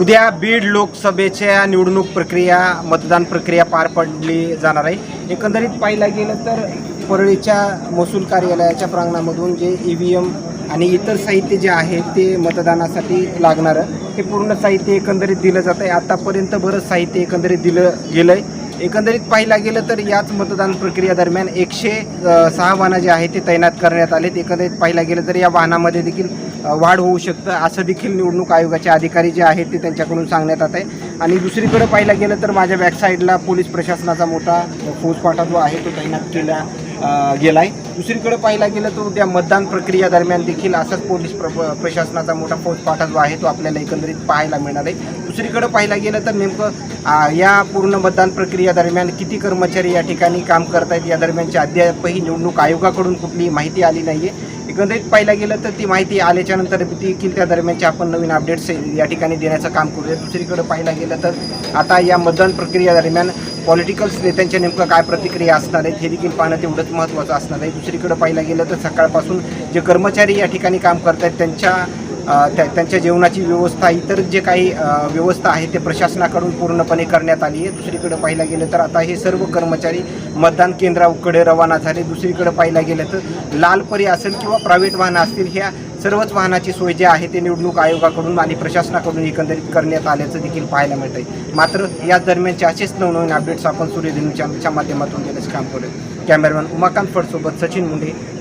उद्या बीड लोकसभेच्या निवडणूक प्रक्रिया मतदान प्रक्रिया पार पडली जाणार आहे. एकंदरीत पाहिला गेलं तर परळीच्या महसूल कार्यालयाच्या प्रांगणामधून जे ई व्ही एम आणि इतर साहित्य जे आहे ते मतदानासाठी लागणारं हे पूर्ण साहित्य एकंदरीत दिलं जातं आहे. आतापर्यंत बरंच साहित्य एकंदरीत दिलं गेलं आहे एकंदरीत पाहिला गेलं तर याच मतदान प्रक्रिया दरम्यान एकशे सहा वाहनं जे आहेत ते तैनात करण्यात आलेत. एकंदरीत पाहिला गेलं तर या वाहनामध्ये देखील वाढ होऊ शकतं. असं देखील निवडणूक आयोगाचे अधिकारी जे आहेत ते त्यांच्याकडून सांगण्यात आत आहे. आणि दुसरीकडे पाहिला गेलं तर माझ्या बॅकसाईडला पोलीस प्रशासनाचा मोठा फौजफाटा जो आहे तो तैनात केला गेला आहे दुसरीकडे पाहिला गेलं तर उद्या मतदान प्रक्रिया दरम्यान देखील असाच पोलीस प्र प्रशासनाचा मोठा फौजफाटा जो आहे तो आपल्याला एकंदरीत पाहायला मिळणार आहे. दुसरीकडे पाहिला गेलं तर नेमकं या पूर्ण मतदान प्रक्रिया दरम्यान किती कर्मचारी या ठिकाणी काम करत आहेत या दरम्यानची अद्यापही निवडणूक आयोगाकडून कुठली माहिती आली नाही आहे गंधित पाहिला गेलं तर ती माहिती आल्याच्यानंतर देखील त्या दरम्यानचे आपण नवीन अपडेट्स या ठिकाणी देण्याचं काम करूया. दुसरीकडे पाहिलं गेलं तर आता या मतदान प्रक्रिया दरम्यान पॉलिटिकल्स नेत्यांच्या नेमकं काय प्रतिक्रिया असणार आहेत हे देखील पाहणं तेवढंच महत्त्वाचं असणार आहे. दुसरीकडे पाहिलं गेलं तर सकाळपासून जे कर्मचारी या ठिकाणी काम करत आहेत त्यांच्या त्या त्यांच्या जेवणाची व्यवस्था इतर जे काही व्यवस्था आहे ते प्रशासनाकडून पूर्णपणे करण्यात आली आहे. दुसरीकडे पाहिलं गेलं तर आता हे सर्व कर्मचारी मतदान केंद्राकडे रवाना झाले. दुसरीकडे पाहिलं गेलं तर लालपरी असेल किंवा प्रायव्हेट वाहनं असतील ह्या सर्वच वाहनाची सोय जी आहे ते निवडणूक आयोगाकडून आणि प्रशासनाकडून एकंदरीत करण्यात आल्याचं देखील पाहायला मिळत आहे मात्र या दरम्यानचे असेच नवनवीन अपडेट्स आपण सूर्यधनु माध्यमातून देण्याचं काम करूया. कॅमेरामॅन उमाकांत फडसोबत सचिन मुंडे